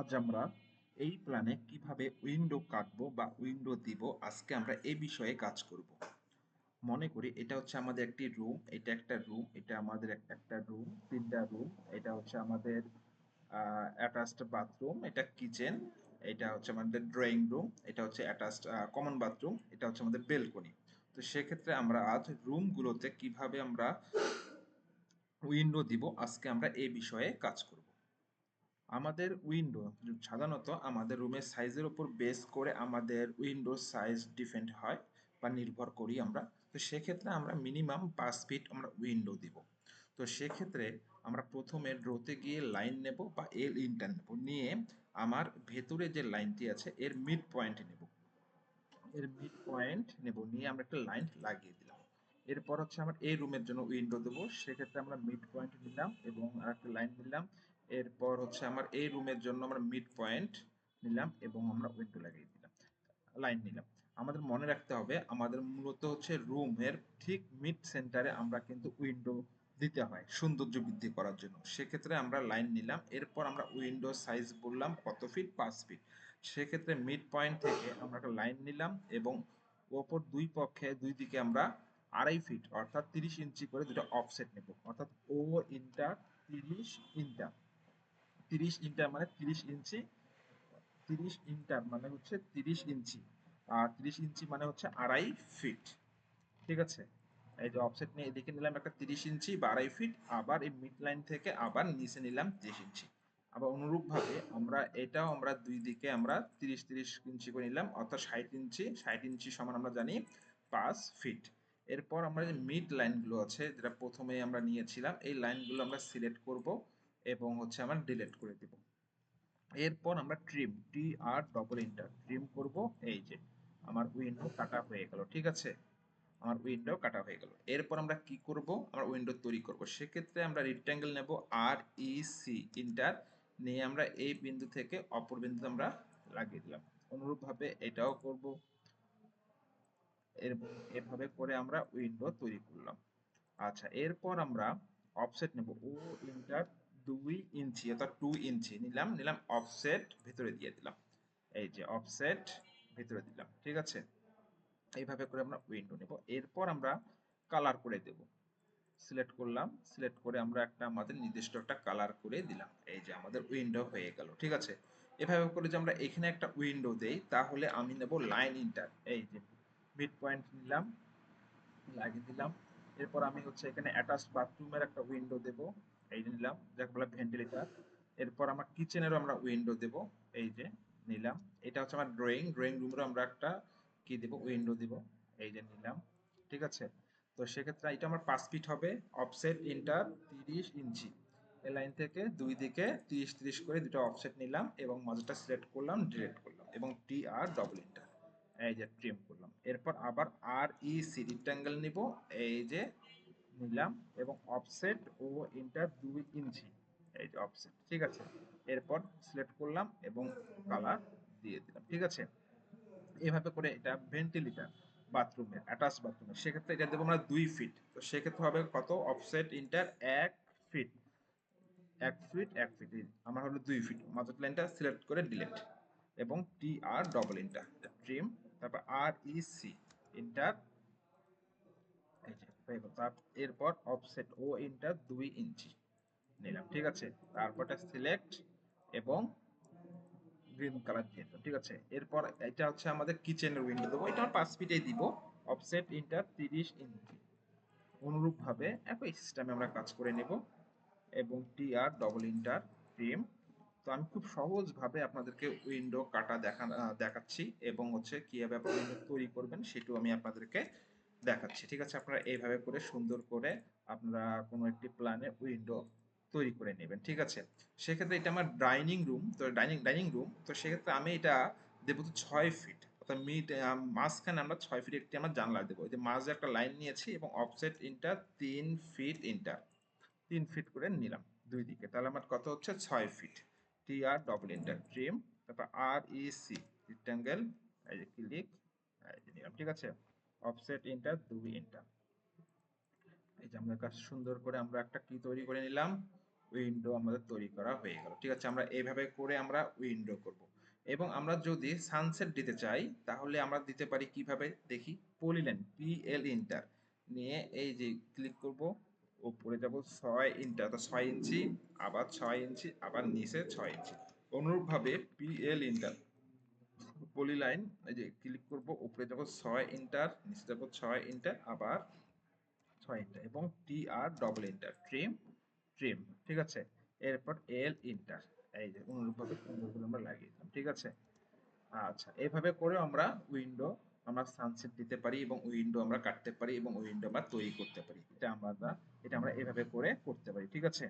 আজ আমরা এই প্ল্যানে কীভাবে উইন্ডো কাটবো বা উইন্ডো দিব, আজকে আমরা এই বিষয়ে কাজ করব। মনে করি এটা হচ্ছে আমাদের একটি রুম এটা একটা রুম এটা আমাদের একটা রুম তিনটা রুম এটা হচ্ছে আমাদের অ্যাটাচড বাথরুম এটা কিচেন এটা হচ্ছে আমাদের ড্রয়িং রুম এটা হচ্ছে অ্যাটাচড কমন বাথরুম এটা হচ্ছে আমাদের বেলকনি তো সেক্ষেত্রে আমরা আজ রুমগুলোতে কীভাবে আমরা উইন্ডো দিব, আজকে আমরা এই বিষয়ে কাজ করব। আমাদের উইন্ডো সাধারণত আমাদের রুমের সাইজের উপর বেস করে আমাদের উইন্ডো সাইজ ডিফেন্ড হয় বা নির্ভর করি আমরা। তো সেক্ষেত্রে আমরা মিনিমাম পাঁচ ফিট আমরা উইন্ডো দিব। তো সেক্ষেত্রে আমরা প্রথমে ড্রোতে গিয়ে লাইন নেব বা এল ইনটা নেব। নিয়ে আমার ভেতরে যে লাইনটি আছে, এর মিড পয়েন্ট নেব। এর মিড পয়েন্ট নেব। নিয়ে আমরা একটা লাইন লাগিয়ে দিলাম। এরপর হচ্ছে আমার এই রুমের জন্য উইন্ডো দেবো। সেক্ষেত্রে আমরা মিড পয়েন্ট নিলাম এবং আরেকটা লাইন দিলাম এরপর হচ্ছে আমার এই রুমের জন্য আমরা মিড পয়েন্ট নিলাম এবং আমরা উইন্ডো লাগিয়ে দিলাম লাইন নিলাম। আমাদের মনে রাখতে হবে, আমাদের মূলত হচ্ছে রুমের ঠিক মিড সেন্টারে আমরা কিন্তু উইন্ডো দিতে হয় সৌন্দর্য বৃদ্ধি করার জন্য। সেক্ষেত্রে আমরা লাইন নিলাম, এরপর আমরা উইন্ডো সাইজ বললাম কত ফিট পাঁচ ফিট সেক্ষেত্রে মিড পয়েন্ট থেকে আমরা একটা লাইন নিলাম এবং ওপর দুই পক্ষে, দুই দিকে আমরা আড়াই ফিট অর্থাৎ তিরিশ ইঞ্চি করে দুটো অফসেট নেব, অর্থাৎ ও ইন্টার তিরিশ ইন্টার তিরিশ ইন্টার মানে তিরিশ ইঞ্চি, তিরিশ ইন্টার মানে হচ্ছে তিরিশ ইঞ্চি। আর তিরিশ ইঞ্চি মানে হচ্ছে আড়াই ফিট। ঠিক আছে? এই যে অফসেট নিয়ে এদিকে নিলাম একটা তিরিশ ইঞ্চি বা আড়াই ফিট, আবার এই মিড লাইন থেকে আবার নিচে নিলাম তিরিশ ইঞ্চি। আবার অনুরূপভাবে আমরা এটাও আমরা দুই দিকে আমরা তিরিশ তিরিশ ইঞ্চি করে নিলাম, অর্থাৎ ষাট ইঞ্চি ষাট ইঞ্চি সমান আমরা জানি পাঁচ ফিট। এরপর আমরা যে মিড লাইনগুলো আছে, যেটা প্রথমে আমরা নিয়েছিলাম, এই লাইনগুলো আমরা সিলেক্ট করব। এবং হচ্ছে আমরা ডিলিট করে দিব। এরপর আমরা trim T R double enter trim করব, এই যে আমার উইন্ডো কাটা হয়ে গেল, ঠিক আছে? আমার উইন্ডো কাটা হয়ে গেল। এরপর আমরা কি করব? আমরা উইন্ডো তৈরি করব। সেক্ষেত্রে আমরা রেক্ট্যাঙ্গেল নেব আর ই সি ইন্টার নিয়ে আমরা এই বিন্দু থেকে অপর বিন্দুতে আমরা লাগিয়ে দিলাম। অনুরূপভাবে এটাও করব। এভাবে করে আমরা উইন্ডো তৈরি করলাম। আচ্ছা এরপর আমরা অফসেট নেব। ও ইন্টার দুই ইঞ্চি অর্থাৎ টু ইঞ্চি নিলাম নিলাম অফসেট ভিতরে দিয়ে দিলাম। এই যে অফসেট ভিতরে দিলাম, ঠিক আছে? এইভাবে করে আমরা উইন্ডো নেব। এরপর আমরা কালার করে দেব। সিলেক্ট করলাম সিলেক্ট করে আমরা একটা আমাদের নির্দিষ্ট একটা কালার করে দিলাম। এই যে আমাদের উইন্ডো হয়ে গেল, ঠিক আছে? এভাবে করে যে আমরা এখানে একটা উইন্ডো দেই, তাহলে আমি নেব লাইন ইন্টার এই যে মিড পয়েন্ট নিলাম, লাগিয়ে দিলাম। এরপর আমি হচ্ছে এখানে অ্যাটাচ বাথরুমের একটা উইন্ডো দেব। এই যে নিলাম, যাকে বলে ভেন্টিলেটার এরপর আমার কিচেনেরও আমরা উইন্ডো দেব। এই যে নিলাম। এটা হচ্ছে আমার ড্রয়িং ড্রয়িং রুমেরও আমরা একটা কি দেব? উইন্ডো দিব। এই যে নিলাম। ঠিক আছে? তো সেক্ষেত্রে এটা আমার পাঁচ ফিট হবে। অফসেট ইন্টার তিরিশ ইঞ্চি। এই লাইন থেকে দুই দিকে তিরিশ তিরিশ করে দুটো অফসেট নিলাম এবং মাঝটা সিলেক্ট করলাম ডিলেট করলাম এবং টি আর ডবল ইন্টার এই যে ট্রিম করলাম। এরপর আবার আর ই সি রিক্ট্যাঙ্গেল নিব। এই যে নিলাম এবং অফসেট ও ইন্টার দুই ইঞ্চি। এই যে অফসেট ঠিক আছে? এরপর সিলেক্ট করলাম এবং কালার দিয়ে দিলাম, ঠিক আছে? এভাবে করে এটা ভেন্টিলেটার বাথরুমের অ্যাটাচ বাথরুমের সেক্ষেত্রে এটা দেবো আমরা দুই ফিট তো সেক্ষেত্রে হবে কত? অফসেট ইন্টার এক ফিট এক ফিট এক ফিট আমার হলো দুই ফিট মাঝের লাইনটা সিলেক্ট করে ডিলেট এবং T R double enter trim তারপর আর ই সি ইন্টার এরপর অফসেট ও ইন্টার দুই ইঞ্চি। নিলাম, ঠিক আছে? তারপরটা সিলেক্ট এবং গ্রিন কালার দিয়ে দিলাম, ঠিক আছে? এরপর এটা হচ্ছে আমাদের কিচেনের উইন্ডো দেবো। এটা পাঁচ ফিটে দিব। অফসেট ইন্টার তিরিশ ইঞ্চি। অনুরূপভাবে একই সিস্টেমে আমরা কাজ করে নেব এবং T R double enter frame তো আমি খুব সহজভাবে আপনাদেরকে উইন্ডো কাটা দেখা দেখাচ্ছি এবং হচ্ছে কীভাবে আপনি উইন্ডো তৈরি করবেন সেটাও আমি আপনাদেরকে দেখাচ্ছি। ঠিক আছে, আপনারা এইভাবে করে সুন্দর করে আপনারা কোনো একটি প্ল্যানে উইন্ডো তৈরি করে নেবেন। ঠিক আছে, সেক্ষেত্রে এটা আমার ডাইনিং রুম তো ডাইনিং ডাইনিং রুম তো সেক্ষেত্রে আমি এটা দেবো তো ছয় ফিট অর্থাৎ মিড মাঝখানে আমরা ছয় ফিট একটি আমরা জানলা দেবো। যে মাঝে একটা লাইন নিয়েছি এবং অফসেট ইন্টার তিন ফিট ইন্টার তিন ফিট করে নিলাম দুই দিকে। তাহলে আমার কত হচ্ছে? ছয় feet T R double enter trim তারপর আর ই সি রিক্ট্যাঙ্গেল এই যে ক্লিক নিলাম। ঠিক আছে অফসেট ইন্টার দুই ইন্টার এই যে আমরা কাজ সুন্দর করে আমরা একটা কি তৈরি করে নিলাম? উইন্ডো আমাদের তৈরি করা হয়ে গেল। ঠিক আছে, আমরা এইভাবে করে আমরা উইন্ডো করব। এবং আমরা যদি সানসেট দিতে চাই, তাহলে আমরা দিতে পারি কীভাবে? দেখি পলিলাইন পিএল ইন্টার নিয়ে এই যে ক্লিক করব, উপরে যাব ছয় ইন্টার তো ছয় ইঞ্চি, আবার ছয় ইঞ্চি, আবার নিচে ছয় ইঞ্চি। অনুরূপভাবে পিএল ইন্টার পলিলাইন এই যে ক্লিক করব, উপরে যাব ছয় ইন্টার নিচে যাব ছয় ইন্টার আবার ছয় ইন্টার এবং T R double enter trim trim ঠিক আছে? এরপর এল ইন্টার এই যে অনুরূপভাবে সুন্দরগুলো আমরা লাগিয়ে দিলাম, ঠিক আছে? আচ্ছা এইভাবে করে আমরা উইন্ডো আমরা সানসেট দিতে পারি এবং উইন্ডো আমরা কাটতে পারি এবং উইন্ডো আমরা তৈরি করতে পারি। এটা আমরা এটা আমরা এভাবে করে করতে পারি, ঠিক আছে?